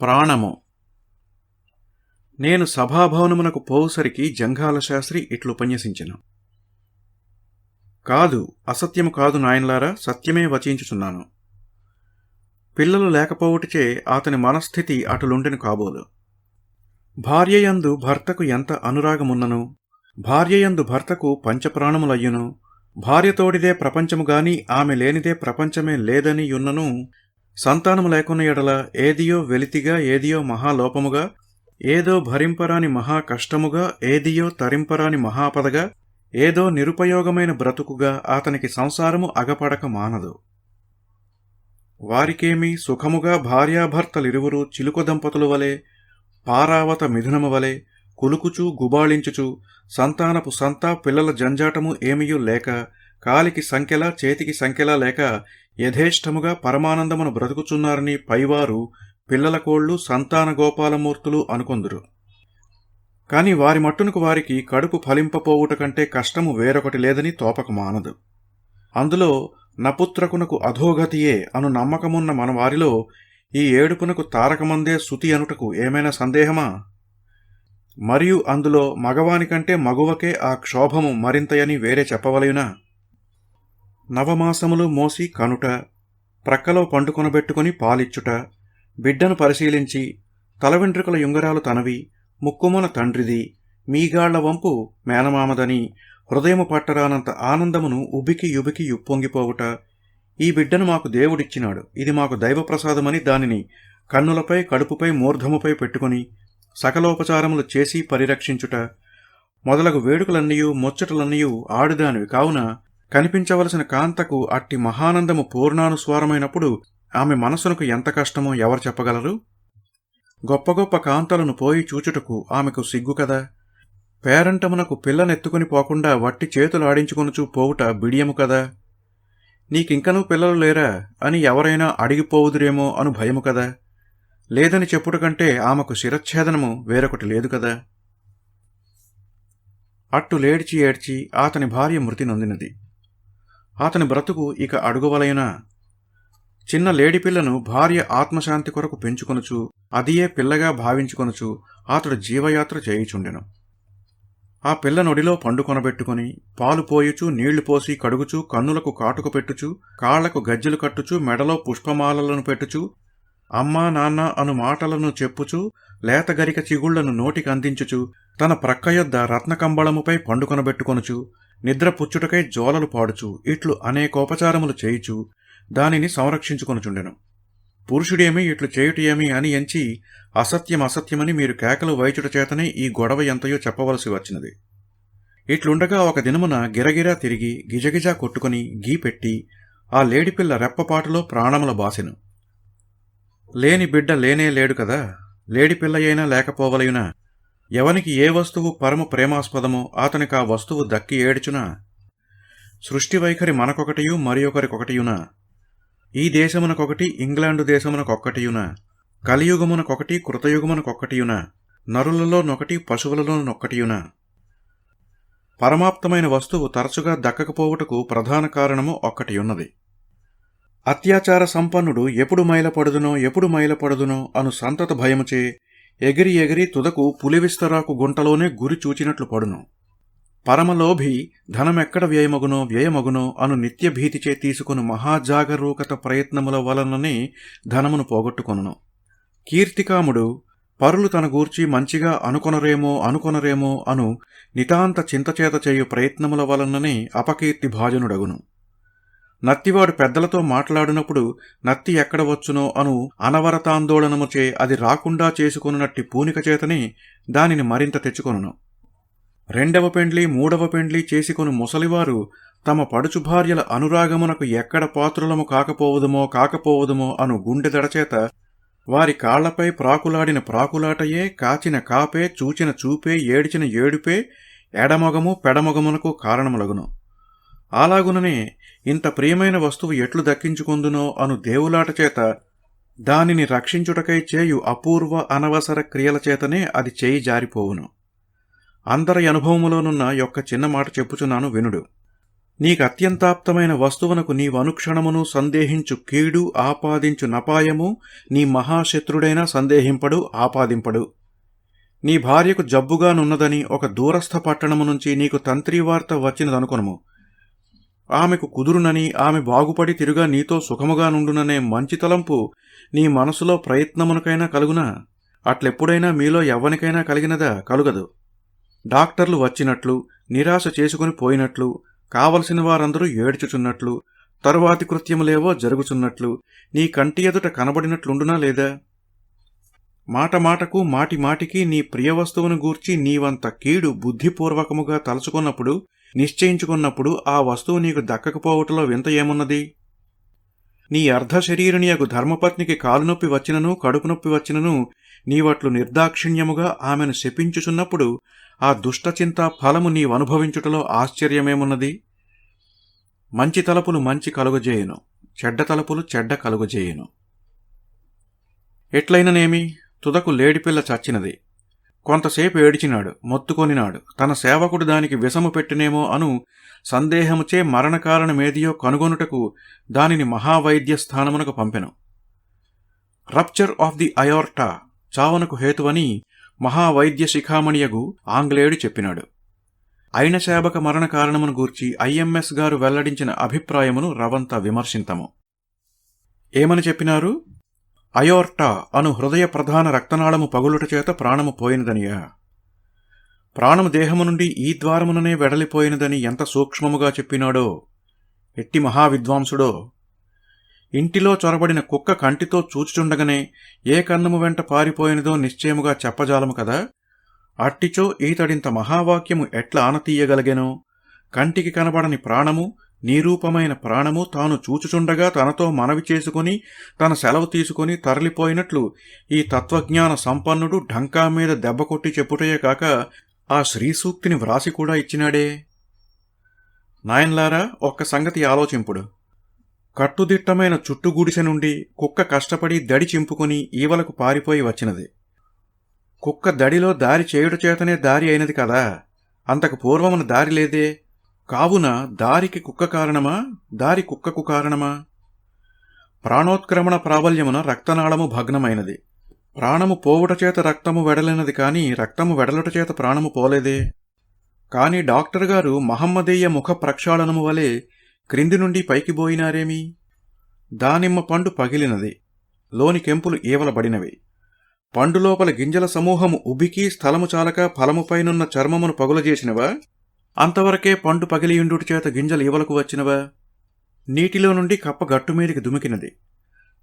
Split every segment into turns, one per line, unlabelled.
ప్రాణము. నేను సభాభవనమునకు పోవుసరికి జంఘాల శాస్త్రి ఇట్లు ఉపన్యసించను. కాదు అసత్యము కాదు నాయనలారా సత్యమే వచించుచున్నాను. పిల్లలు లేకపోవుటిచే అతని మనస్థితి అటులుండెను కాబోలు. భార్యయందు భర్తకు ఎంత అనురాగమున్నను? భార్యయందు భర్తకు పంచప్రాణములయ్యును? భార్యతోడిదే ప్రపంచము గాని ఆమె లేనిదే ప్రపంచమే లేదని యున్నను సంతానము లేకున్న ఎడల ఏదియో వెలితిగా ఏదియో మహాలోపముగా ఏదో భరింపరాని మహా కష్టముగా ఏదియో తరింపరాని మహాపదగా ఏదో నిరుపయోగమైన బ్రతుకుగా అతనికి సంసారము అగపడక మానదు. వారికేమి సుఖముగా భార్యాభర్తలిరువురు చిలుక దంపతులు వలె పారావత మిథునము వలె కులుకుచూ గుబాళించుచు సంతానపు సంతా పిల్లల జంజాటము ఏమియూ లేక కాలికి సంఖ్యలా చేతికి సంఖ్యలా లేక యథేష్టముగా పరమానందమును బ్రతుకుచున్నారని పైవారు పిల్లల కోళ్ళు సంతాన గోపాలమూర్తులు అనుకొందురు. కాని వారి మట్టునకు వారికి కడుపు ఫలింపపోవుట కంటే కష్టము వేరొకటి లేదని తోపక మానదు. అందులో నపుత్రకునకు అధోగతియే అను నమ్మకమున్న మన వారిలో ఈ ఏడుపునకు తారకమందే శృతి అనుటకు ఏమైనా సందేహమా? మరియు అందులో మగవానికంటే మగువకే ఆ క్షోభము మరింతయని వేరే చెప్పవలయునా? నవమాసములు మోసి కనుట ప్రక్కలో పండుకొనబెట్టుకుని పాలిచ్చుట బిడ్డను పరిశీలించి తల వెంట్రుకల యుంగరాలు తనవి ముక్కుమున తండ్రిది మీగాళ్ళ వంపు మేనమామదని హృదయము పట్టరానంత ఆనందమును ఉబికి యుబికి ఉప్పొంగిపోవుట. ఈ బిడ్డను మాకు దేవుడిచ్చినాడు. ఇది మాకు దైవప్రసాదమని దానిని కన్నులపై కడుపుపై మూర్ధముపై పెట్టుకుని సకలోపచారములు చేసి పరిరక్షించుట. మొదలగు వేడుకలన్నయూ ముచ్చటలన్నయూ ఆడుదానివి. కావున కనిపించవలసిన కాంతకు అట్టి మహానందము పూర్ణానుస్వారమైనప్పుడు ఆమె మనసునకు ఎంత కష్టమో ఎవరు చెప్పగలరు? గొప్ప గొప్ప కాంతలను పోయి చూచుటకు ఆమెకు సిగ్గు కదా? పేరంటమునకు పిల్లనెత్తుకుని పోకుండా వట్టి చేతులు ఆడించుకొనుచూ పోవుట బిడియము కదా? నీకింకనూ పిల్లలు లేరా అని ఎవరైనా అడిగిపోవుదురేమో అను భయము కదా? లేదని చెప్పుటకంటే ఆమెకు శిరచ్ఛేదనము వేరొకటి లేదు కదా? అట్టు లేడ్చి ఏడ్చి అతని భార్య మృతి నొందినది. అతని బ్రతుకు ఇక అడుగువలైన. చిన్న లేడిపిల్లను భార్య ఆత్మశాంతి కొరకు పెంచుకొనుచు అదియే పిల్లగా భావించుకొనుచు అతడు జీవయాత్ర చేయుచుండెను. ఆ పిల్ల నొడిలో పండు కొనబెట్టుకుని పాలు పోయుచు నీళ్ళు పోసి కడుగుచు కన్నులకు కాటుక పెట్టుచు కాళ్ళకు గజ్జెలు కట్టుచు మెడలో పుష్పమాలలను పెట్టుచు అమ్మా నాన్న అను మాటలను చెప్పుచు లేతగరిక చిగుళ్ళను నోటికి అందించుచు తన ప్రక్క యొద్ద రత్నకంబళముపై పండుకొనబెట్టుకొనుచు పుచ్చుటకై జోలలు పాడుచు ఇట్లు అనేకోపచారములు చేయుచు దానిని సంరక్షించుకొనుచుండెను. పురుషుడేమి ఇట్లు చేయుటేమి అని ఎంచి అసత్యం అసత్యమని మీరు కేకలు వైచుట చేతనే ఈ గొడవ ఎంతయో చెప్పవలసి వచ్చినది. ఇట్లుండగా ఒక దినమున గిరగిరా తిరిగి గిజగిజా కొట్టుకుని గీ పెట్టి ఆ లేడిపిల్ల రెప్పపాటులో ప్రాణముల బాసెను. లేని బిడ్డ లేనే లేడు కదా లేడిపిల్లయైనా లేకపోవలయునా? ఎవనికి ఏ వస్తువు పరమ ప్రేమాస్పదమో అతనికి ఆ వస్తువు దక్కి ఏడుచునా? సృష్టి వైఖరి మనకొకటియు మరి ఒకరికొకటియునా? ఈ దేశమునకొకటి ఇంగ్లాండు దేశమునకొక్కటియునా? కలియుగమునకొకటి కృతయుగమునకొక్కటియునా? నరులలో నొకటి పశువులలో నొక్కటియున? పరమాప్తమైన వస్తువు తరచుగా దక్కకపోవుటకు ప్రధాన కారణము ఒక్కటియున్నది. అత్యాచార సంపన్నుడు ఎప్పుడు మైలపడుదునో ఎప్పుడు మైలపడుదునో అను సంతత భయముచే ఎగిరి ఎగిరి తుదకు పులివిస్తరాకు గుంటలోనే గురి చూచినట్లు పడును. పరమలోభి ధనమెక్కడ వ్యయమగునో వ్యయమగునో అను నిత్య భీతిచే తీసుకుని మహాజాగరూకత ప్రయత్నముల వలననే ధనమును పోగొట్టుకొనును. కీర్తికాముడు పరులు తన గూర్చి మంచిగా అనుకొనరేమో అనుకొనరేమో అను నితాంత చింతచేత చేయు ప్రయత్నముల వలననే అపకీర్తి భాజనుడగును. నత్తివాడు పెద్దలతో మాట్లాడినప్పుడు నత్తి ఎక్కడ వచ్చునో అను అనవరతాందోళనముచే అది రాకుండా చేసుకొనున్నట్టి పూనిక చేతని దానిని మరింత తెచ్చుకొనును. రెండవ పెండ్లి మూడవ పెండ్లి చేసుకొని ముసలివారు తమ పడుచు భార్యల అనురాగమునకు ఎక్కడ పాత్రులము కాకపోవదుమో కాకపోవదుమో అను గుండె దడచేత వారి కాళ్ళపై ప్రాకులాడిన ప్రాకులాటయే కాచిన కాపే చూచిన చూపే ఏడిచిన ఏడుపే ఎడమొగము పెడమొగమునకు కారణములగును. అలాగుననే ఇంత ప్రియమైన వస్తువు ఎట్లు దక్కించుకుందునో అను దేవులాట చేత దానిని రక్షించుటకై చేయు అపూర్వ అనవసర క్రియల చేతనే అది చేయి జారిపోవును. అందరి అనుభవములోనున్న యొక్క చిన్న మాట చెప్పుచున్నాను వినుడు. నీకు అత్యంతాప్తమైన వస్తువునకు నీవనుక్షణమును సందేహించు కీడు ఆపాదించు నపాయము నీ మహాశత్రుడైనా సందేహింపడు ఆపాదింపడు. నీ భార్యకు జబ్బుగానున్నదని ఒక దూరస్థ పట్టణము నుంచి నీకు తంత్రివార్త వచ్చినదనుకొనుము. ఆమెకు కుదురునని ఆమె బాగుపడి తిరుగా నీతో సుఖముగా నుండుననే మంచి తలంపు నీ మనసులో ప్రయత్నమునకైనా కలుగునా? అట్లెప్పుడైనా మీలో ఎవ్వనికైనా కలిగినదా? కలుగదు. డాక్టర్లు వచ్చినట్లు నిరాశ చేసుకుని పోయినట్లు కావలసిన వారందరూ ఏడ్చుచున్నట్లు తరువాతి కృత్యములేవో జరుగుచున్నట్లు నీ కంటి ఎదుట కనబడినట్లుండునా లేదా? మాట మాటకు మాటి మాటికి నీ ప్రియ వస్తువును గూర్చి నీవంత కీడు బుద్ధిపూర్వకముగా తలుచుకున్నప్పుడు నిశ్చయించుకున్నప్పుడు ఆ వస్తువు నీకు దక్కకపోవటంలో వింత ఏమున్నది? నీ అర్ధ శరీరునియకు ధర్మపత్నికి కాలునొప్పి వచ్చినను కడుపు నొప్పి వచ్చినను నీవట్లు నిర్దాక్షిణ్యముగా ఆమెను శపించుచున్నప్పుడు ఆ దుష్టచింత ఫలము నీవనుభవించుటలో ఆశ్చర్యమేమున్నది? మంచి తలపులు మంచి కలుగజేయును చెడ్డ తలపులు చెడ్డ కలుగజేయును. ఎట్లయిననేమి తుదకు లేడిపిల్ల చచ్చినది. కొంతసేపు ఏడిచినాడు మొత్తుకొనినాడు. తన సేవకుడు దానికి విషము పెట్టినేమో అను సందేహముచే మరణకారణమేదియో కనుగొనుటకు దానిని మహావైద్య స్థానమునకు పంపెను. రప్చర్ ఆఫ్ ది అయోర్టా చావునకు హేతువని మహావైద్య శిఖామణియగు ఆంగ్లేయుడు చెప్పినాడు. అయిన శాబక మరణ కారణమును గూర్చి ఐఎంఎస్ గారు వెల్లడించిన అభిప్రాయమును రవంత విమర్శింతము. ఏమని చెప్పినారు? అయోర్టా అను హృదయ ప్రధాన రక్తనాళము పగులుట చేత ప్రాణము పోయినదనియా. ప్రాణము దేహము నుండి ఈ ద్వారముననే వెడలిపోయినదని ఎంత సూక్ష్మముగా చెప్పినాడో. ఎట్టి మహావిద్వాంసుడో. ఇంటిలో చొరబడిన కుక్క కంటితో చూచుచుండగనే ఏ కన్నము వెంట పారిపోయినదో నిశ్చయముగా చెప్పజాలము కదా. అట్టిచో ఈతడింత మహావాక్యము ఎట్లా ఆనతీయగలిగెనో? కంటికి కనబడని ప్రాణము నీరూపమైన ప్రాణము తాను చూచుచుండగా తనతో మనవి చేసుకుని తన సెలవు తీసుకుని తరలిపోయినట్లు ఈ తత్వజ్ఞాన సంపన్నుడు ఢంకా మీద దెబ్బ కొట్టి చెప్పుటయే కాక ఆ శ్రీసూక్తిని వ్రాసి కూడా ఇచ్చినాడే. నాయన్లారా ఒక్క సంగతి ఆలోచింపుడు. కట్టుదిట్టమైన చుట్టుగుడిసె నుండి కుక్క కష్టపడి దడి చింపుకుని ఈవలకు పారిపోయి వచ్చినది. కుక్క దడిలో దారి చేయుట చేతనే దారి అయినది కదా. అంతకు పూర్వమున దారి లేదే. కావున దారికి కుక్క కారణమా? దారి కుక్కకు కారణమా? ప్రాణోత్క్రమణ ప్రాబల్యమున రక్తనాళము భగ్నమైనది. ప్రాణము పోవుట చేత రక్తము వెడలినది కాని రక్తము వెడలుట చేత ప్రాణము పోలేదే. కాని డాక్టర్ గారు మహమ్మదీయ ముఖ ప్రక్షాళనము వలె క్రింది నుండి పైకి పోయినారేమి దానిమ్మ పండు పగిలినది. లోని కెంపులు ఈవలబడినవి పండు లోపల గింజల సమూహము ఉబికి స్థలము చాలక ఫలముపైనున్న చర్మమును పగులజేసినవా? అంతవరకే పండు పగిలియుండుటి చేత గింజలు ఈవలకు వచ్చినవా? నీటిలో నుండి కప్ప గట్టుమీదికి దుమికినది.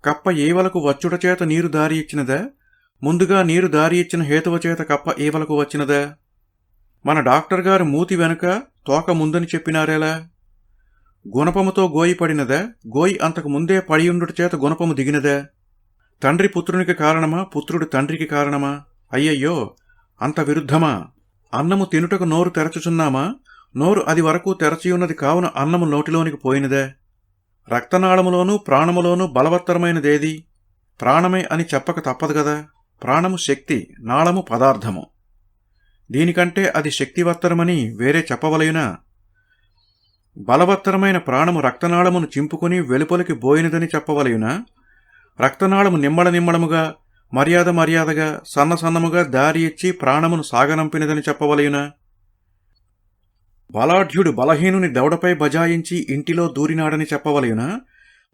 కప్ప ఈవలకు వచ్చుట చేత నీరు దారి ఇచ్చినదా? ముందుగా నీరు దారి ఇచ్చిన హేతువ చేత కప్ప ఈవలకు వచ్చినదా? మన డాక్టర్ గారు మూతి వెనుక తోక ముందని చెప్పినారేలా? గుణపముతో గోయి పడినదా? గోయి అంతకు ముందే పడియుండుట చేత గుణపము దిగినదా? తండ్రి పుత్రునికి కారణమా? పుత్రుడు తండ్రికి కారణమా? అయ్యయ్యో అంత విరుద్ధమా? అన్నము తినుటకు నోరు తెరచుచున్నామా? నోరు అది వరకు తెరచియున్నది కావున అన్నము నోటిలోనికి పోయినదే. రక్తనాళములోనూ ప్రాణములోనూ బలవత్తరమైనదేది? ప్రాణమే అని చెప్పక తప్పదు కదా. ప్రాణము శక్తి నాళము పదార్థము. దీనికంటే అది శక్తివత్తరమని వేరే చెప్పవలయునా బలవత్తరమైన ప్రాణము రక్తనాళమును చింపుకుని వెలుపలికి బోయినదని చెప్పవలయునా? రక్తనాళము నిమ్మడ నిమ్మడముగా మర్యాద మర్యాదగా సన్న సన్నముగా దారి ఇచ్చి ప్రాణమును సాగనంపినదని చెప్పవలయునా? బలాఢ్యుడు బలహీనుని దవడపై బజాయించి ఇంటిలో దూరినాడని చెప్పవలయునా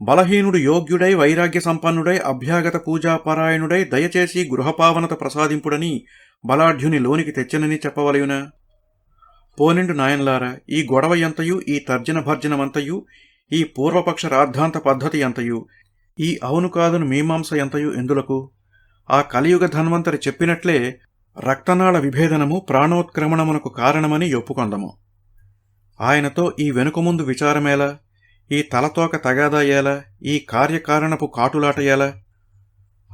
బలహీనుడు యోగ్యుడై వైరాగ్య సంపన్నుడై అభ్యాగత పూజాపరాయణుడై దయచేసి గృహపావనత ప్రసాదింపుడని బలాఢ్యుని లోనికి తెచ్చనని చెప్పవలయునా పోనిండు నాయన్లారా ఈ గొడవ ఎంతయు ఈ తర్జన భర్జనమంతయు ఈ పూర్వపక్ష రాద్ధాంత పద్ధతి ఎంతయు ఈ అవును కాదును మీమాంస ఎంతయు ఎందులకు? ఆ కలియుగ ధన్వంతరి చెప్పినట్లే రక్తనాళ విభేదనము ప్రాణోత్క్రమణమునకు కారణమని ఒప్పుకొందము. ఆయనతో ఈ వెనుకముందు విచారమేలా ఈ తలతోక తగాదాయేలా ఈ కార్యకారణపు కాటులాటయేలా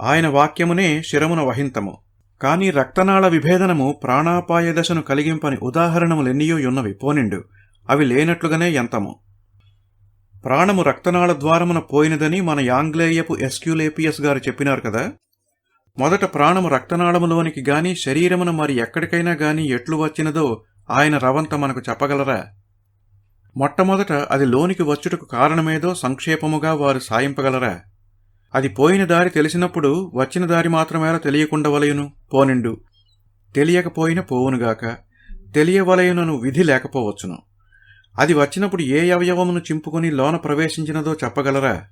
ఆయన వాక్యమునే శిరమున వహింతము. కాని రక్తనాళ విభేదనము ప్రాణాపాయ దశను కలిగింపని ఉదాహరణములెన్నియో యున్నవి. పోనిండు. అవి లేనట్లుగానే ఎంతము ప్రాణము రక్తనాళ ద్వారమున పోయినదని మన యాంగ్లేయపు ఎస్క్యులేపియస్ గారు చెప్పినారు కదా? మొదట ప్రాణము రక్తనాళములోనికి గాని శరీరమున మరి ఎక్కడికైనా గాని ఎట్లు వచ్చినదో ఆయన రవంత మనకు చెప్పగలరా? మొట్టమొదట అది లోనికి వచ్చుటకు కారణమేదో సంక్షేపముగా వారు సాయింపగలరా? అది పోయిన దారి తెలిసినప్పుడు వచ్చిన దారి మాత్రమేలా తెలియకుండా వలయును పోనిండు. తెలియకపోయిన పోవునుగాక తెలియవలయునను విధి లేకపోవచ్చును. అది వచ్చినప్పుడు ఏ అవయవమును చింపుకొని లోన ప్రవేశించినదో చెప్పగలరా?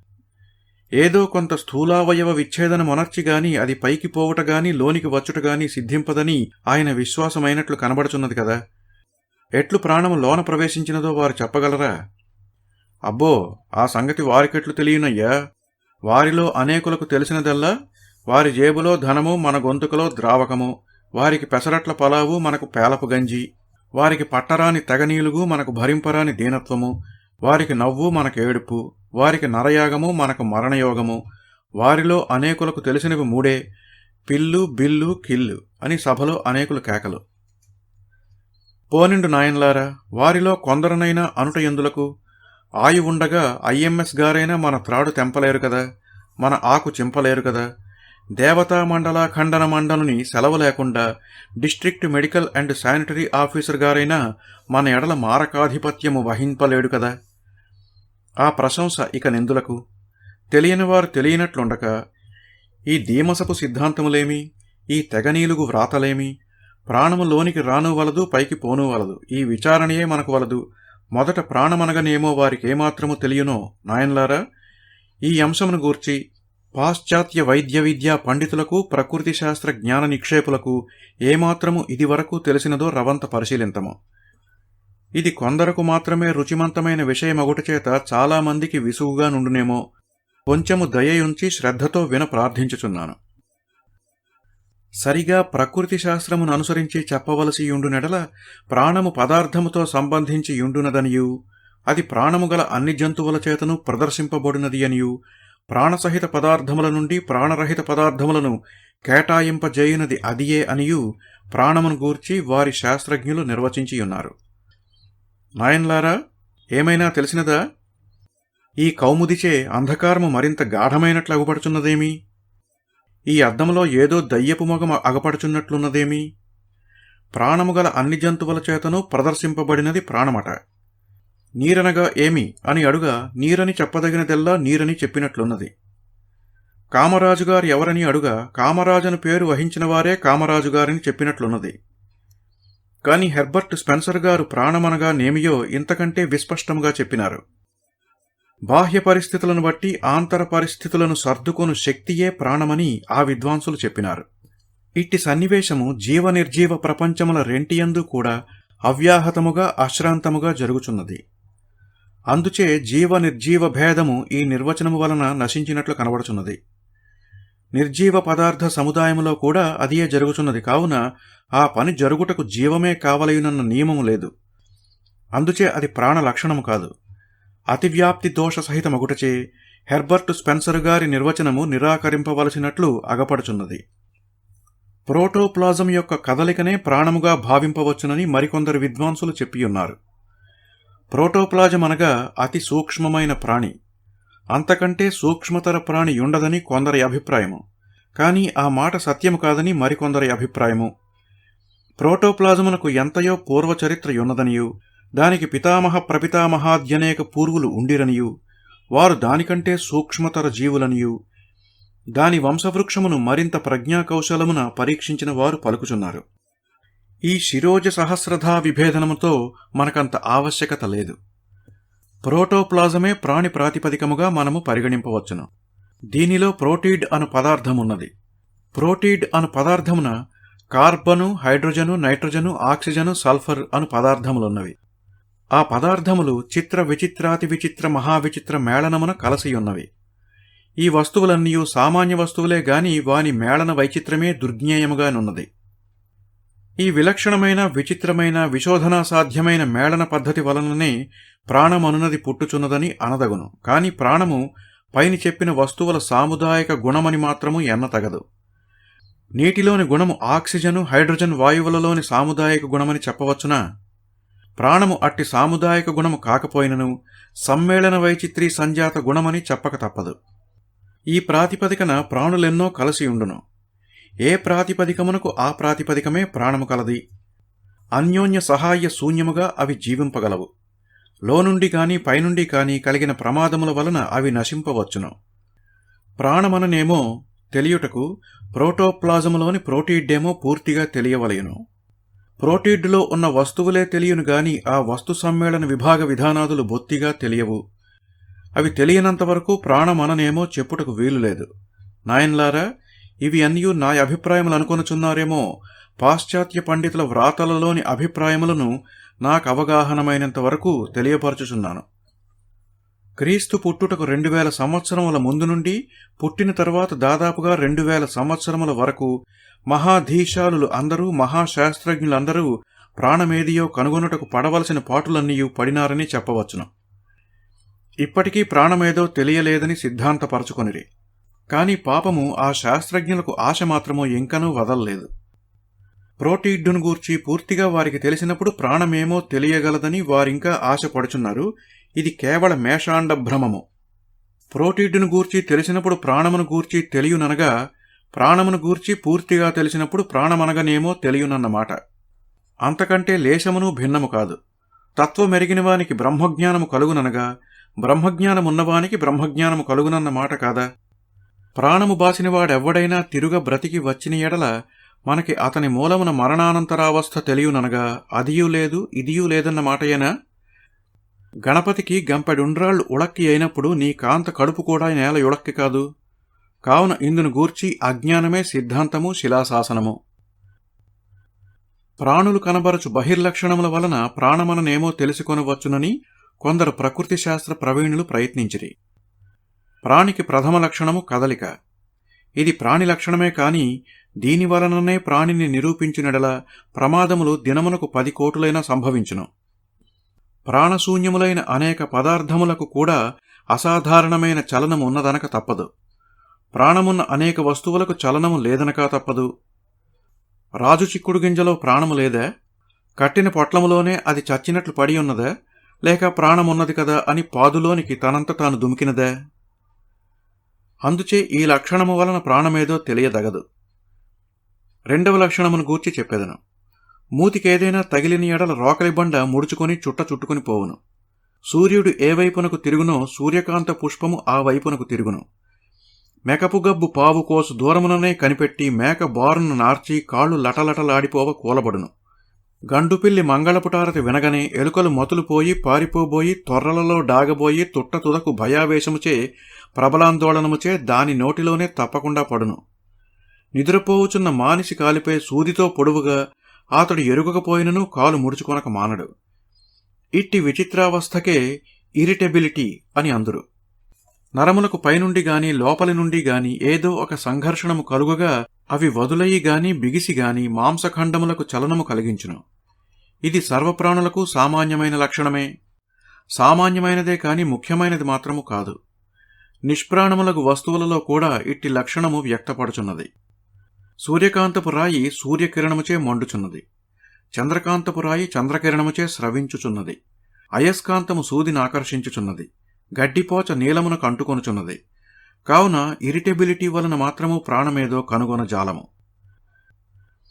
ఏదో కొంత స్థూలావయవ విచ్ఛేదన మొనర్చిగాని అది పైకి పోవుట గాని లోనికి వచ్చుట గాని సిద్ధింపదని ఆయన విశ్వాసమైనట్లు కనబడుచున్నది కదా. ఎట్లు ప్రాణము లోన ప్రవేశించినదో వారు చెప్పగలరా? అబ్బో ఆ సంగతి వారికెట్లు తెలియనయ్యా. వారిలో అనేకులకు తెలిసినదల్లా వారి జేబులో ధనము మన గొంతుకలో ద్రావకము వారికి పెసరట్ల పలావు మనకు పేలపు గంజి వారికి పట్టరాని తెగనీలుగు మనకు భరింపరాని దీనత్వము వారికి నవ్వు మనకు ఏడుపు వారికి నరయాగము మనకు మరణయోగము వారిలో అనేకులకు తెలిసినవి మూడే పిల్లు బిల్లు కిల్లు అని సభలో అనేకులు కేకలు. పోనిండు నాయన్లారా వారిలో కొందరనైనా అనుట ఎందులకు ఆయు ఉండగా ఐఎంఎస్ గారైనా మన త్రాడు తెంపలేరు కదా మన ఆకు చింపలేరు కదా. దేవతా మండల ఖండన మండలిని సెలవు లేకుండా district medical and sanitary officer గారైనా మన ఎడల మారకాధిపత్యము వహింపలేడు కదా. ఆ ప్రశంస ఇక నిందులకు. తెలియని వారు తెలియనట్లుండక ఈ దీమసపు సిద్ధాంతములేమి ఈ తెగనీలుగు వ్రాతలేమి ప్రాణము లోనికి రాను వలదు పైకి పోను వలదు. ఈ విచారణయే మనకు వలదు. మొదట ప్రాణమనగనేమో వారికి ఏమాత్రము తెలియనో నాయన్లారా ఈ అంశమును గూర్చి పాశ్చాత్య వైద్య విద్యా పండితులకు ప్రకృతి శాస్త్ర జ్ఞాన నిక్షేపులకు ఏమాత్రము ఇదివరకు తెలిసినదో రవంత పరిశీలింతము. ఇది కొందరకు మాత్రమే రుచిమంతమైన విషయమగుటచేత చాలామందికి విసుగుగా నుండునేమో కొంచెము దయయుంచి శ్రద్ధతో విన ప్రార్థించుచున్నాను. సరిగా ప్రకృతి శాస్త్రమును అనుసరించి చెప్పవలసి యుండునెడల ప్రాణము పదార్థముతో సంబంధించి యుండునదనియు. అది ప్రాణము గల అన్ని జంతువుల చేతను ప్రదర్శింపబడినది అనియు ప్రాణసహిత పదార్థముల నుండి ప్రాణరహిత పదార్థములను కేటాయింపజేయునది అదియే అనియు ప్రాణమును గూర్చి వారి శాస్త్రజ్ఞులు నిర్వచించియున్నారు. నాయన్లారా ఏమైనా తెలిసినదా? ఈ కౌముదిచే అంధకారము మరింత గాఢమైనట్లు అగుపడుచున్నదేమి? ఈ అద్దంలో ఏదో దయ్యపు మొగం అగపడుచున్నట్లున్నదేమి? ప్రాణముగల అన్ని జంతువుల చేతను ప్రదర్శింపబడినది ప్రాణమట. నీరనగా ఏమి? అని అడుగా నీరని చెప్పదగినదెల్లా నీరని చెప్పినట్లున్నది. కామరాజుగారు ఎవరని అడుగా కామరాజును పేరు వహించిన వారే కామరాజుగారని చెప్పినట్లున్నది. కాని హెర్బర్ట్ స్పెన్సర్ గారు ప్రాణమనగా నేమియో ఇంతకంటే విస్పష్టముగా చెప్పినారు. బాహ్య పరిస్థితులను బట్టి ఆంతర పరిస్థితులను సర్దుకొను శక్తియే ప్రాణమని ఆ విద్వాంసులు చెప్పినారు. ఇట్టి సన్నివేశము జీవ నిర్జీవ ప్రపంచముల రెంటియందు కూడా అవ్యాహతముగా అశ్రాంతముగా జరుగుచున్నది. అందుచే జీవ నిర్జీవ భేదము ఈ నిర్వచనము వలన నశించినట్లు కనబడుచున్నది. నిర్జీవ పదార్థ సముదాయములో కూడా అదియే జరుగుచున్నది కావున ఆ పని జరుగుటకు జీవమే కావలయునన్న నియమము లేదు. అందుచే అది ప్రాణ లక్షణము కాదు. అతివ్యాప్తి దోష సహితమగుటచే హెర్బర్ట్ స్పెన్సర్ గారి నిర్వచనము నిరాకరింపవలసినట్లు అగపడుచున్నది. ప్రోటోప్లాజం యొక్క కదలికనే ప్రాణముగా భావింపవచ్చునని మరికొందరు విద్వాంసులు చెప్పియున్నారు. ప్రోటోప్లాజం అనగా అతి సూక్ష్మమైన ప్రాణి. అంతకంటే సూక్ష్మతర ప్రాణి ఉండదని కొందరి అభిప్రాయము. కానీ ఆ మాట సత్యము కాదని మరికొందరి అభిప్రాయము. ప్రోటోప్లాజమునకు ఎంతయో పూర్వచరిత్రయున్నదనియు దానికి పితామహ ప్రపితామహాద్యనేక పూర్వులు ఉండిరనియు. వారు దానికంటే సూక్ష్మతర జీవులనియు. దాని వంశవృక్షమును మరింత ప్రజ్ఞాకౌశలమున పరీక్షించిన వారు పలుకుచున్నారు. ఈ శిరోజ సహస్రధా విభేదనముతో మనకంత ఆవశ్యకత లేదు. ప్రోటోప్లాజమే ప్రాణి ప్రాతిపదికముగా మనము పరిగణింపవచ్చును. దీనిలో ప్రోటీడ్ అను పదార్థమున్నది. ప్రోటీడ్ అను పదార్థమున carbon hydrogen nitrogen oxygen sulphur అను పదార్థములున్నవి. ఆ పదార్థములు చిత్ర విచిత్రాతి విచిత్ర మహావిచిత్ర మేళనమున కలసియున్నవి. ఈ వస్తువులన్నీ సామాన్య వస్తువులే గాని వాని మేళన వైచిత్రమే దుర్జ్ఞేయముగానున్నది ఈ విలక్షణమైన విచిత్రమైన విశోధనా సాధ్యమైన మేళన పద్ధతి వలననే ప్రాణమనున్నది పుట్టుచున్నదని అనదగును. కాని ప్రాణము పైని చెప్పిన వస్తువుల సాముదాయక గుణమని మాత్రము ఎన్నతగదు. నీటిలోని గుణము ఆక్సిజను హైడ్రోజన్ వాయువులలోని సాముదాయక గుణమని చెప్పవచ్చునా? ప్రాణము అట్టి సాముదాయక గుణము కాకపోయినను సమ్మేళన వైచిత్రి సంజాత గుణమని చెప్పక తప్పదు. ఈ ప్రాతిపదికన ప్రాణులెన్నో కలసియుండును ఏ ప్రాతిపదికమునకు ఆ ప్రాతిపదికమే ప్రాణము కలది. అన్యోన్య సహాయ శూన్యముగా అవి జీవింపగలవు. లోనుండి కాని పైనుండి కాని కలిగిన ప్రమాదముల వలన అవి నశింపవచ్చును. ప్రాణమననేమో తెలియుటకు ప్రోటోప్లాజములోని ప్రోటీడ్డేమో పూర్తిగా తెలియవలయును ప్రోటీడ్లో ఉన్న వస్తువులే తెలియను గాని ఆ వస్తు సమ్మేళన విభాగ విధానాదులు బొత్తిగా తెలియవు. అవి తెలియనంతవరకు ప్రాణమననేమో చెప్పుటకు వీలులేదు నాయన్లారా ఇవి అన్నీ నా అభిప్రాయములు అనుకొనుచున్నారేమో. పాశ్చాత్య పండితుల వ్రాతలలోని అభిప్రాయములను నాకు అవగాహనమైనంత వరకు తెలియపరచుచున్నాను. క్రీస్తు పుట్టుటకు రెండు వేల సంవత్సరముల ముందు నుండి పుట్టిన తర్వాత దాదాపుగా రెండు వేల సంవత్సరముల వరకు మహాధీశాలులు అందరూ మహాశాస్త్రజ్ఞులందరూ ప్రాణమేదియో కనుగొనుటకు పడవలసిన పాటులన్నీయూ పడినారని చెప్పవచ్చును. ఇప్పటికీ ప్రాణమేదో తెలియలేదని సిద్ధాంతపరచుకొనిరి. కాని పాపము ఆ శాస్త్రజ్ఞులకు ఆశ మాత్రము ఇంకనూ వదల్లేదు. ప్రోటీడ్డును గూర్చి పూర్తిగా వారికి తెలిసినప్పుడు ప్రాణమేమో తెలియగలదని వారింకా ఆశపడుచున్నారు. ఇది కేవల మేషాండ భ్రమము ప్రోటీడ్డును గూర్చి తెలిసినప్పుడు ప్రాణమును గూర్చి తెలియననగా ప్రాణమును గూర్చి పూర్తిగా తెలిసినప్పుడు ప్రాణమనగనేమో తెలియనన్నమాట. అంతకంటే లేశమును భిన్నము కాదు. తత్వమెరిగిన వానికి బ్రహ్మజ్ఞానము కలుగుననగా బ్రహ్మజ్ఞానమున్నవానికి బ్రహ్మజ్ఞానము కలుగునన్న మాట కాదా? ప్రాణము బాసినవాడెవ్వడైనా తిరుగ బ్రతికి వచ్చిన ఎడల మనకి అతని మూలమున మరణానంతరావస్థ తెలియననగా అదియూ లేదు ఇదియూ లేదన్న మాటయేనా? గణపతికి గంపెడుండ్రాళ్ళు ఉళక్కి అయినప్పుడు నీ కాంత కడుపు కూడా నేల ఉళక్కి కాదు. కావున ఇందును గూర్చి అజ్ఞానమే సిద్ధాంతము శిలాశాసనము. ప్రాణులు కనబరచు బహిర్లక్షణముల వలన ప్రాణమననేమో తెలుసుకొనవచ్చునని కొందరు ప్రకృతి శాస్త్ర ప్రవీణులు ప్రయత్నించిరి. ప్రాణికి ప్రథమ లక్షణము కదలిక. ఇది ప్రాణి లక్షణమే కాని దీని వలననే ప్రాణిని నిరూపించినడల ప్రమాదములు దినమునకు పది కోటులైనా సంభవించును. ప్రాణశూన్యములైన అనేక పదార్థములకు కూడా అసాధారణమైన చలనము ఉన్నదనక తప్పదు. ప్రాణమున్న అనేక వస్తువులకు చలనము లేదనక తప్పదు. రాజు చిక్కుడు గింజలో ప్రాణము లేదా? కట్టిన పొట్లములోనే అది చచ్చినట్లు పడి ఉన్నదా? లేక ప్రాణమున్నది కదా అని పాదులోనికి తనంత తాను దుమికినదా? అందుచే ఈ లక్షణము వలన ప్రాణమేదో తెలియదగదు. రెండవ లక్షణమును గూర్చి చెప్పేదను. మూతికేదైనా తగిలిన ఎడల రోకలి బండ ముడుచుకొని చుట్ట చుట్టుకుని పోవును. సూర్యుడు ఏ వైపునకు తిరుగునో సూర్యకాంత పుష్పము ఆ వైపునకు తిరుగును. మెకపుగబ్బు పావు కోసు దూరముననే కనిపెట్టి మేక బారును నార్చి కాళ్ళు లటలటలాడిపోవ కూలబడును. గండుపిల్లి మంగళపుటారతి వినగనే ఎలుకలు మతులుపోయి పారిపోబోయి తొర్రలలో డాగబోయి తుట్ట తుదకు భయావేశముచే ప్రబలాందోళనముచే దాని నోటిలోనే తప్పకుండా పడును. నిద్రపోవుచున్న మానిసి కాలిపై సూదితో పొడువుగా అతడు ఎరుగకపోయినను కాలు ముడుచుకొనక మానడు. ఇట్టి విచిత్రావస్థకే ఇరిటెబిలిటీ అని అందురు. నరములకు పైనుండి గాని లోపలి నుండి గాని ఏదో ఒక సంఘర్షణము కలుగగా అవి వదులయి గాని బిగిసి గాని మాంసఖండములకు చలనము కలిగించును. ఇది సర్వప్రాణులకు సామాన్యమైన లక్షణమే. సామాన్యమైనదే కాని ముఖ్యమైనది మాత్రము కాదు. నిష్ప్రాణములకు వస్తువులలో కూడా ఇట్టి లక్షణము వ్యక్తపడుచున్నది. సూర్యకాంతపు రాయి సూర్యకిరణముచే మండుచున్నది. చంద్రకాంతపు రాయి చంద్రకిరణముచే స్రవించుచున్నది. అయస్కాంతము సూదిని ఆకర్షించుచున్నది. గడ్డిపోచ నీలమునకు అంటుకొనుచున్నది. కావున ఇరిటబిలిటీ వలన మాత్రము ప్రాణమేదో కనుగొన జాలము.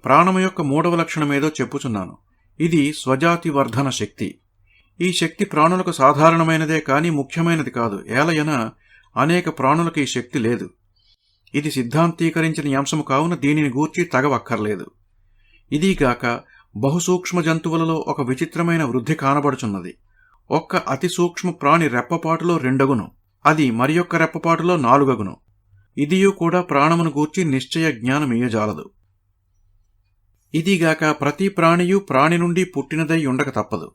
ప్రాణము యొక్క మూడవ లక్షణమేదో చెప్పుచున్నాను. ఇది స్వజాతి వర్ధన శక్తి. ఈ శక్తి ప్రాణులకు సాధారణమైనదే కాని ముఖ్యమైనది కాదు. ఏలయన అనేక ప్రాణులకు ఈ శక్తి లేదు. ఇది సిద్ధాంతీకరించిన అంశము కావున దీనిని గూర్చి తగవక్కర్లేదు. ఇదీగాక బహుసూక్ష్మ జంతువులలో ఒక విచిత్రమైన వృద్ధి కానబడుచున్నది. ఒక్క అతి సూక్ష్మ ప్రాణి రెప్పపాటులో రెండగును. అది మరి యొక్క రెప్పపాటులో నాలుగగును. ఇదియు కూడా ప్రాణమును గూర్చి నిశ్చయ జ్ఞానమియజాలదు. ఇదిగాక ప్రతి ప్రాణియు ప్రాణి నుండి పుట్టినదై ఉండక తప్పదు.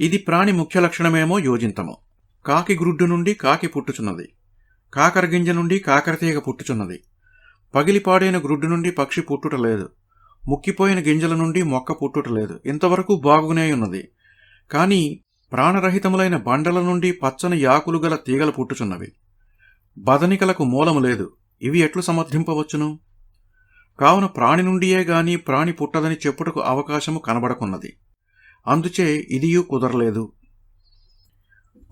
ఇది ప్రాణి ముఖ్య లక్షణమేమో యోజింతము. కాకి గ్రుడ్డు నుండి కాకి పుట్టుచున్నది. కాకర గింజ నుండి కాకరతీగ పుట్టుచున్నది. పగిలిపాడైన గ్రుడ్డు నుండి పక్షి పుట్టుట లేదు ముక్కిపోయిన గింజల నుండి మొక్క పుట్టుట లేదు ఇంతవరకు బాగునే ఉన్నది కానీ ప్రాణరహితములైన బండల నుండి పచ్చని యాకులు గల తీగలు పుట్టుచున్నవి. బదనికలకు మూలము లేదు. ఇవి ఎట్లు సమర్థింపవచ్చును? కావున ప్రాణి నుండియే గాని ప్రాణి పుట్టదని చెప్పుటకు అవకాశము కనబడకున్నది. అందుచే ఇదియూ కుదరలేదు.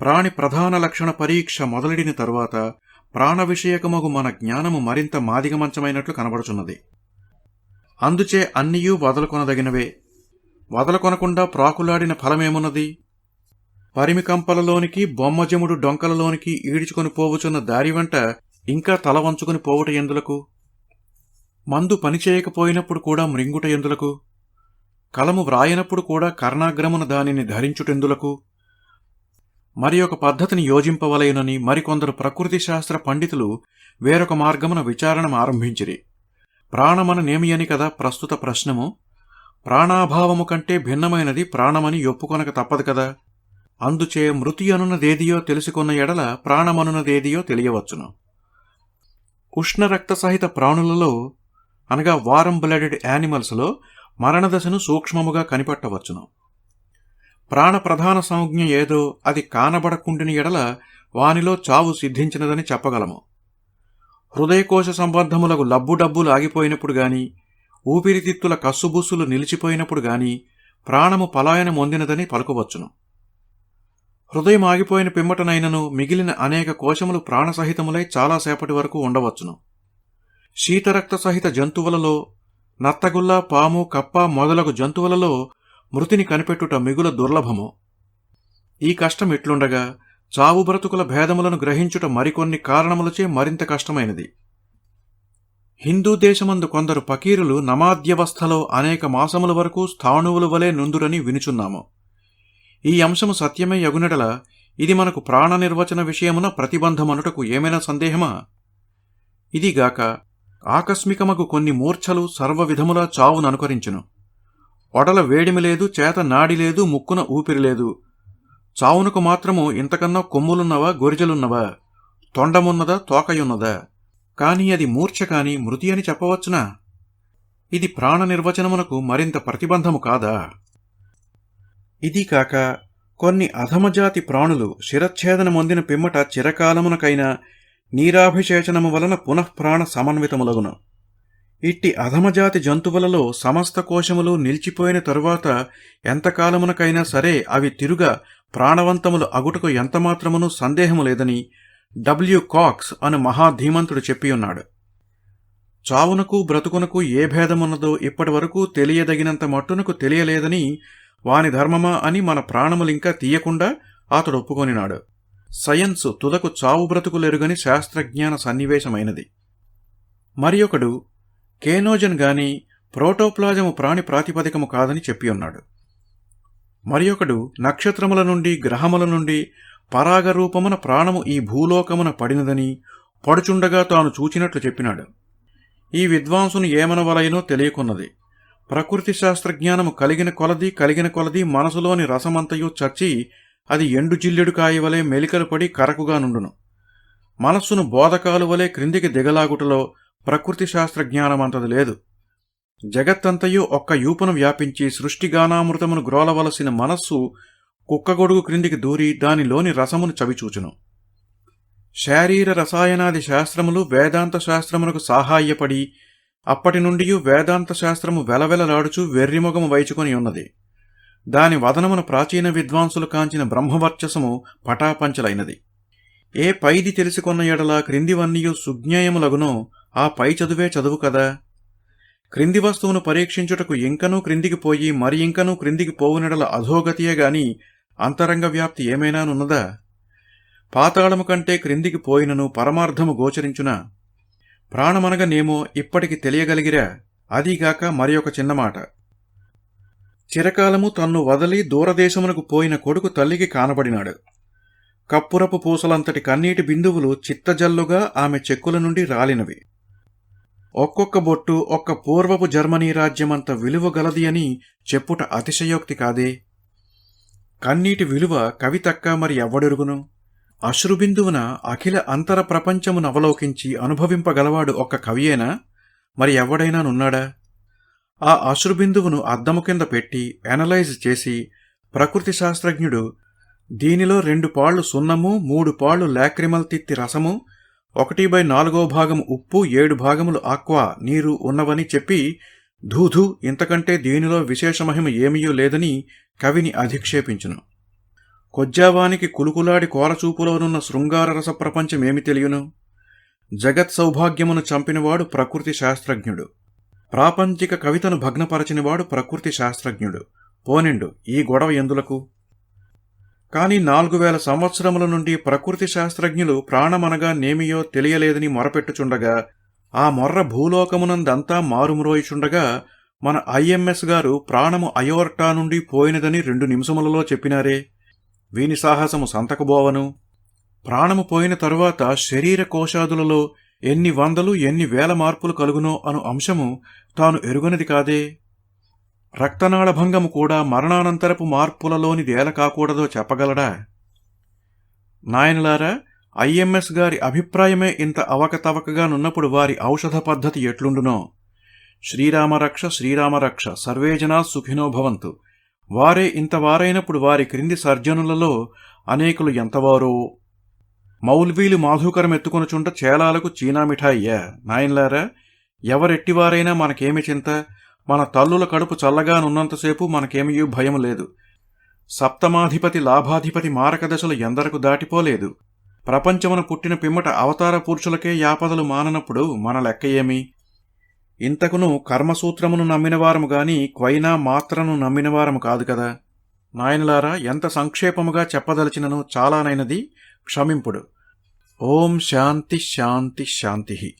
ప్రాణి ప్రధాన లక్షణ పరీక్ష మొదలడిన తరువాత ప్రాణ విషయకమగు మన జ్ఞానము మరింత మాదిగమంచమైనట్లు కనబడుచున్నది. అందుచే అన్నియూ వదలుకొనదగినవే. వదలకొనకుండా ప్రాకులాడిన ఫలమేమున్నది? పరిమికంపలలోనికి బొమ్మజముడు డొంకలలోనికి ఈడ్చుకొని పోవుచున్న దారి వెంట ఇంకా తల వంచుకొని పోవుట ఎందులకు? మందు పనిచేయకపోయినప్పుడు కూడా మృంగుట ఎందులకు? కలము వ్రాయనప్పుడు కూడా కర్ణాగ్రమున దానిని ధరించుటెందులకు? మరి ఒక పద్ధతిని యోజింపవలయనని మరికొందరు ప్రకృతి శాస్త్ర పండితులు వేరొక మార్గమున విచారణ ఆరంభించిరి. ప్రాణమన నేమియని కదా ప్రస్తుత ప్రశ్నము? ప్రాణాభావము కంటే భిన్నమైనది ప్రాణమని ఒప్పుకొనక తప్పదు కదా? అందుచే మృతి అనున్నదేదియో తెలుసుకున్న ఎడల ప్రాణమనున్నదేదియో తెలియవచ్చును. ఉష్ణరక్త సహిత ప్రాణులలో అనగా వారం బ్లడెడ్ యానిమల్స్లో మరణదశను సూక్ష్మముగా కనిపెట్టవచ్చును. ప్రాణ ప్రధాన సంజ్ఞ ఏదో అది కానబడకుండిన ఎడల వానిలో చావు సిద్ధించినదని చెప్పగలము. హృదయకోశ సంబంధములకు లబ్బుడబ్బులు ఆగిపోయినప్పుడు గాని ఊపిరితిత్తుల కస్సుబుస్సులు నిలిచిపోయినప్పుడు గాని ప్రాణము పలాయనం పొందినదని పలుకవచ్చును. హృదయం ఆగిపోయిన పిమ్మటనైనను మిగిలిన అనేక కోశములు ప్రాణసహితములై చాలాసేపటి వరకు ఉండవచ్చును. శీతరక్త సహిత జంతువులలో నత్తగుల్ల పాము కప్ప మొదలగు జంతువులలో మృతిని కనిపెట్టుట మిగుల దుర్లభము. ఈ కష్టం ఇట్లుండగా చావు బ్రతుకుల భేదములను గ్రహించుట మరికొన్ని కారణములచే మరింత కష్టమైనది. హిందూ దేశమందు కొందరు పకీరులు నమాద్యవస్థలో అనేక మాసముల వరకు స్థాణువుల వలె నుందురని వినుచున్నాము. ఈ అంశము సత్యమే యగునడల ఇది మనకు ప్రాణ నిర్వచన విషయమున ప్రతిబంధమనుటకు ఏమైనా సందేహమా? ఇదిగాక ఆకస్మికమగు కొన్ని మూర్ఛలు సర్వవిధములా చావును అనుకరించును ఒడల వేడిమి లేదు చేత నాడి లేదు ముక్కున ఊపిరి లేదు చావునకు మాత్రము ఇంతకన్నా కొమ్ములున్నవా గొరిజలున్నవా? తొండమున్నదా తోకయున్నదా? కాని అది మూర్ఛ కాని మృతి అని చెప్పవచ్చునా? ఇది ప్రాణ నిర్వచనమునకు మరింత ప్రతిబంధము కాదా? ఇది కాక కొన్ని అధమజాతి ప్రాణులు శిరచ్ఛేదన పొందిన పిమ్మట చిరకాలమునకైనా నీరాభిషేచనము వలన పునఃప్రాణ సమన్వితములగును. ఇట్టి అధమజాతి జంతువులలో సమస్త కోశములు నిలిచిపోయిన తరువాత ఎంతకాలమునకైనా సరే అవి తిరుగా ప్రాణవంతములు అగుటకు ఎంతమాత్రమునూ సందేహము లేదని డబ్ల్యూ కాక్స్ అను మహాధీమంతుడు చెప్పియున్నాడు. చావునకు బ్రతుకునకు ఏ భేదమున్నదో ఇప్పటివరకు తెలియదగినంత మట్టునకు తెలియలేదని వాని ధర్మమా అని మన ప్రాణములింకా తీయకుండా అతడు ఒప్పుకొనినాడు సయన్సు తుదకు చావు బ్రతుకులెరుగని శాస్త్రజ్ఞాన సన్నివేశమైనది. మరియొకడు కేనోజన్ గాని ప్రోటోప్లాజము ప్రాణి ప్రాతిపదికము కాదని చెప్పి ఉన్నాడు మరియొకడు నక్షత్రముల నుండి గ్రహముల నుండి పరాగరూపమున ప్రాణము ఈ భూలోకమున పడినదని పడుచుండగా తాను చూచినట్లు చెప్పినాడు. ఈ విద్వాంసును ఏమనవలయనో తెలియకున్నది. ప్రకృతి శాస్త్రజ్ఞానము కలిగిన కొలది కలిగిన కొలది మనసులోని రసమంతయు చర్చి అది ఎండు జిల్లెడు కాయవలే మెలికలు పడి కరకుగా నుండును. మనస్సును బోధకాలు వలె క్రిందికి దిగలాగుటలో ప్రకృతి శాస్త్రజ్ఞానమంతది లేదు. జగత్తంతయు ఒక్క యూపను వ్యాపించి సృష్టిగానామృతమును గ్రోలవలసిన మనస్సు కుక్కగొడుగు క్రిందికి దూరి దానిలోని రసమును చవిచూచును. శారీర రసాయనాది శాస్త్రములు వేదాంత శాస్త్రమునకు సహాయపడి అప్పటి నుండి వేదాంత శాస్త్రము వెలవెలలాడుచు వెర్రిముఖము వైచుకొని ఉన్నది. దాని వదనమున ప్రాచీన విద్వాంసులు కాంచిన బ్రహ్మవర్చసము పటాపంచలైనది. ఏ పైది తెలుసుకొన్న ఎడల క్రిందివన్నీయు సుజ్ఞేయములగునో ఆ పై చదువే చదువు కదా. క్రింది వస్తువును పరీక్షించుటకు ఇంకనూ క్రిందికి పోయి మరి ఇంకనూ క్రిందికి పోవునెడల అధోగతియే గాని అంతరంగ వ్యాప్తి ఏమైనానున్నదా? పాతాళము కంటే క్రిందికి పోయినను పరమార్థము గోచరించునా? ప్రాణమనగనేమో ఇప్పటికి తెలియగలిగిరా? అదీగాక మరి ఒక చిన్నమాట. చిరకాలము తన్ను వదలి దూరదేశమునకు పోయిన కొడుకు తల్లికి కానబడినాడు. కప్పురపు పూసలంతటి కన్నీటి బిందువులు చిత్తజల్లుగా ఆమె చెక్కుల నుండి రాలినవి. ఒక్కొక్క బొట్టు ఒక్క పూర్వపు జర్మనీ రాజ్యమంత విలువ గలది అని చెప్పుట అతిశయోక్తి కాదే? కన్నీటి విలువ కవితక్క మరి ఎవ్వడెరుగును అశ్రుబిందువున అఖిల అంతర ప్రపంచమును అవలోకించి అనుభవింపగలవాడు ఒక్క కవియేనా మరి ఎవడైనా నున్నాడా? ఆ అశ్రుబిందువును అద్దము కింద పెట్టి అనలైజ్ చేసి ప్రకృతి శాస్త్రజ్ఞుడు దీనిలో రెండు పాళ్ళు సున్నము మూడు పాళ్ళు లాక్రిమల్ తిత్తి రసము ఒకటి బై నాలుగో భాగం ఉప్పు ఏడు భాగములు ఆక్వా నీరు ఉన్నవని చెప్పి ధూధూ ఇంతకంటే దీనిలో విశేషమహిమ ఏమీయూ లేదని కవిని అధిక్షేపించును. కొజ్జావానికి కులుకులాడి కోరచూపులోనున్న శృంగారరస ప్రపంచమేమి తెలియను? జగత్ సౌభాగ్యమును చంపినవాడు ప్రకృతి శాస్త్రజ్ఞుడు. ప్రాపంచిక కవితను భగ్నపరచినవాడు ప్రకృతి శాస్త్రజ్ఞుడు. పోనిండు ఈ గొడవ ఎందులకు? కాని నాలుగు వేల సంవత్సరముల నుండి ప్రకృతి శాస్త్రజ్ఞులు ప్రాణమనగా నేమియో తెలియలేదని మొరపెట్టుచుండగా ఆ మొర్ర భూలోకమునందంతా మారుమ్రోయిచుండగా మన ఐఎంఎస్ గారు ప్రాణము అయోర్టా నుండి పోయినదని రెండు నిమిషములలో చెప్పినారే? వీని సాహసము సంతకబోవను. ప్రాణము పోయిన తరువాత శరీర కోశాదులలో ఎన్ని వందలు ఎన్ని వేల మార్పులు కలుగునో అను అంశము తాను ఎరుగనిది కాదే. రక్తనాళభంగము కూడా మరణానంతరపు మార్పులలోనిదేల కాకూడదో చెప్పగలడా? నాయనలారా ఐఎంఎస్ గారి అభిప్రాయమే ఇంత అవకతవకగా నున్నప్పుడు వారి ఔషధ పద్ధతి ఎట్లుండునో? శ్రీరామరక్ష శ్రీరామరక్ష సర్వేజనా సుఖినో భవంతు. వారే ఇంతవారైనప్పుడు వారి క్రింది సర్జనులలో అనేకులు ఎంతవారో? మౌల్వీలు మాధుకరం ఎత్తుకొనుచుంట చేలాలకు చీనా మిఠాయ్యా నాయన్లారా ఎవరెట్టివారైనా మనకేమి చింత? మన తల్లుల కడుపు చల్లగానున్నంతసేపు మనకేమీ భయం లేదు. సప్తమాధిపతి లాభాధిపతి మారక దశలు ఎందరకు దాటిపోలేదు? ప్రపంచమున పుట్టిన పిమ్మట అవతార పురుషులకే యాపదలు మాననప్పుడు మన లెక్క ఏమి? ఇంతకును కర్మసూత్రమును నమ్మినవారము గాని క్వైనా మాత్రను నమ్మినవారము కాదు కదా. నాయనలారా ఎంత సంక్షేపముగా చెప్పదలచినను చాలానైనది క్షమింపుడు. ఓం శాంతి శాంతి శాంతి.